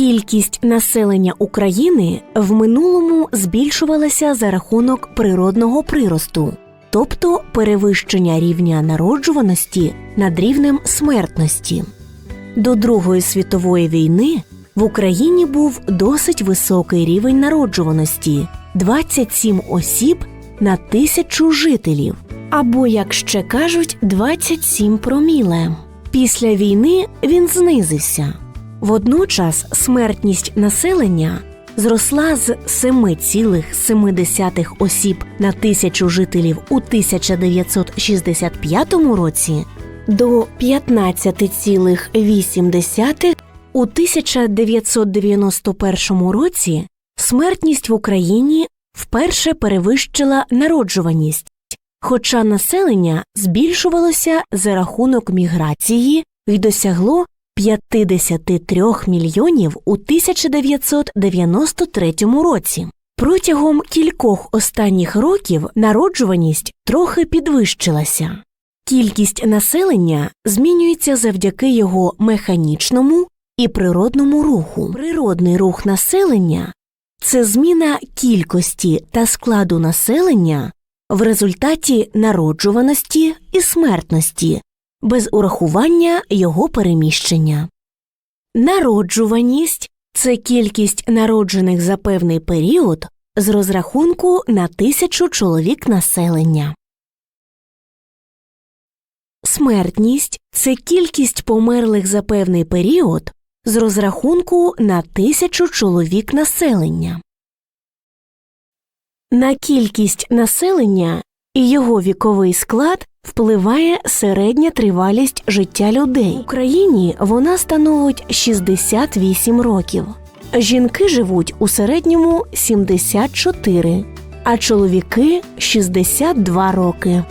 Кількість населення України в минулому збільшувалася за рахунок природного приросту, тобто перевищення рівня народжуваності над рівнем смертності. До Другої світової війни в Україні був досить високий рівень народжуваності 27 осіб на тисячу жителів, або, як ще кажуть, 27 проміле. Після війни він знизився. Водночас смертність населення зросла з 7,7 осіб на тисячу жителів у 1965 році до 15,8 у 1991 році. Смертність в Україні вперше перевищила народжуваність, хоча населення збільшувалося за рахунок міграції і досягло 53 мільйонів у 1993 році. Протягом кількох останніх років народжуваність трохи підвищилася. Кількість населення змінюється завдяки його механічному і природному руху. Природний рух населення це зміна кількості та складу населення в результаті народжуваності і смертності без урахування його переміщення. Народжуваність це кількість народжених за певний період з розрахунку на тисячу чоловік населення. Смертність це кількість померлих за певний період з розрахунку на тисячу чоловік населення. На кількість населення і його віковий склад впливає середня тривалість життя людей. В Україні вона становить 68 років. Жінки живуть у середньому 74, а чоловіки 62 роки.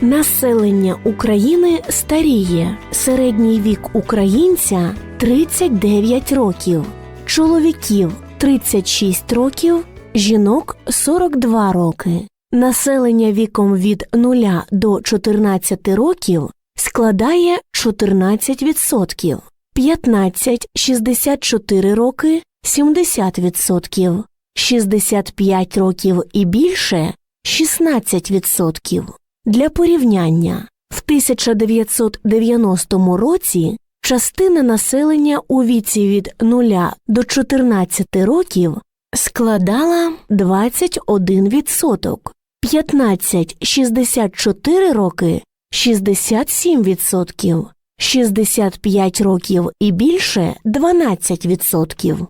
Населення України старіє. Середній вік українця 39 років, чоловіків 36 років, жінок 42 роки. Населення віком від 0 до 14 років складає 14%, 15 – 64 роки 70%, 65 років і більше 16%. Для порівняння, в 1990 році частина населення у віці від 0 до 14 років складала 21%, 15-64 роки 67%, 65 років і більше 12%.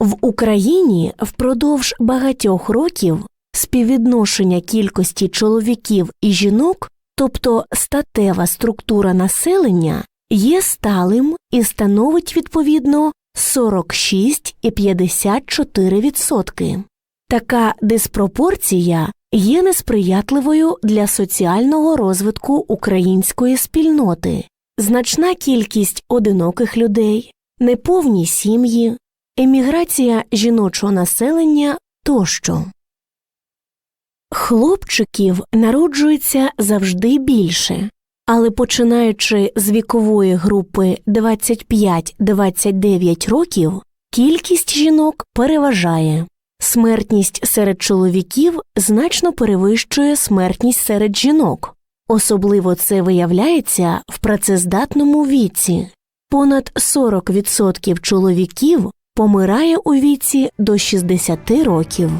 В Україні впродовж багатьох років співвідношення кількості чоловіків і жінок, тобто статева структура населення, є сталим і становить відповідно 46,54%. Така диспропорція є несприятливою для соціального розвитку української спільноти, значна кількість одиноких людей, неповні сім'ї, еміграція жіночого населення тощо. Хлопчиків народжується завжди більше, але починаючи з вікової групи 25-29 років, кількість жінок переважає. Смертність серед чоловіків значно перевищує смертність серед жінок. Особливо це виявляється в працездатному віці. Понад 40% чоловіків помирає у віці до 60 років.